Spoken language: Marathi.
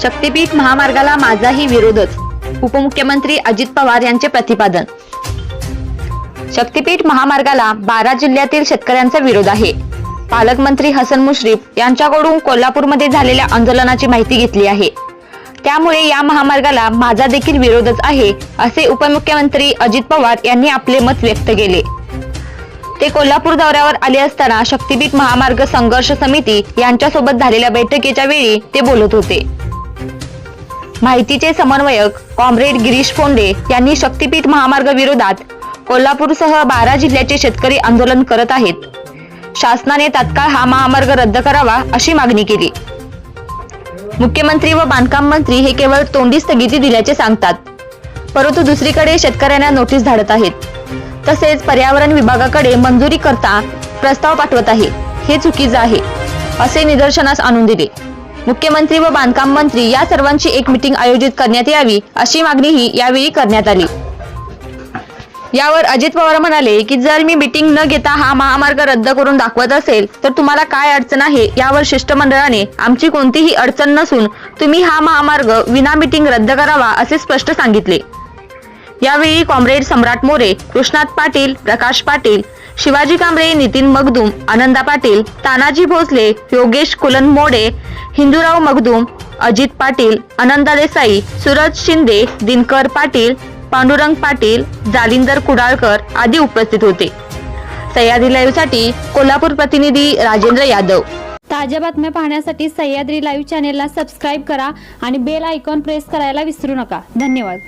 शक्तीपीठ महामार्गाला माझाही विरोधच. उपमुख्यमंत्री अजित पवार यांचे प्रतिपादन. शक्तीपीठ महामार्गाला बारा जिल्ह्यातील शेतकऱ्यांचा विरोध आहे. पालकमंत्री हसन मुश्रीफ यांच्याकडून कोल्हापूरमध्ये झालेल्या आंदोलनाची माहिती घेतली आहे. त्यामुळे या महामार्गाला माझा देखील विरोधच आहे असे उपमुख्यमंत्री अजित पवार यांनी आपले मत व्यक्त केले. ते कोल्हापूर दौऱ्यावर आले असताना शक्तीपीठ महामार्ग संघर्ष समिती यांच्यासोबत झालेल्या बैठकीच्या वेळी ते बोलत होते. माहितीचे समन्वयक कॉम्रेड गिरीश फोंडे यांनी शक्तीपीठ महामार्ग विरोधात कोल्हापूरसह बारा जिल्ह्याचे शेतकरी आंदोलन करत आहेत. शासनाने तात्काळ हा महामार्ग रद्द करावा अशी मागणी केली. मुख्यमंत्री व बांधकाम मंत्री हे केवळ तोंडी स्थगिती दिल्याचे सांगतात. परंतु दुसरीकडे शेतकऱ्यांना नोटीस धाडत आहेत. तसेच पर्यावरण विभागाकडे मंजुरी करता प्रस्ताव पाठवत आहे. हे चुकीचं आहे असे निदर्शनास आणून दिले. मुख्यमंत्री व बांधकाम मंत्री या सर्वांची एक मिटिंग आयोजित करण्यात यावी अशी मागणीही यावेळी करण्यात आली. यावर अजित पवार म्हणाले की जर मी मिटिंग न घेता हा महामार्ग रद्द करून दाखवत असेल तर तुम्हाला काय अडचण आहे यावर शिष्टमंडळाने आमची कोणतीही अडचण नसून तुम्ही हा महामार्ग विना मिटिंग रद्द करावा असे स्पष्ट सांगितले. यावेळी कॉम्रेड सम्राट मोरे कृष्णात पाटील प्रकाश पाटील शिवाजी कांबळे नितीन मगदूम आनंदा पाटील तानाजी भोसले योगेश कुलन मोडे हिंदूराव मगदूम अजित पाटील आनंदा देसाई सूरज शिंदे दिनकर पाटील पांडुरंग पाटील जालिंदर कुडाळकर आदी उपस्थित होते. सह्याद्री लाईव्हसाठी कोल्हापूर प्रतिनिधी राजेंद्र यादव. ताज्या बातम्या पाहण्यासाठी सह्याद्री लाईव्ह चॅनेलला सबस्क्राईब करा आणि बेल आयकॉन प्रेस करायला विसरू नका. धन्यवाद.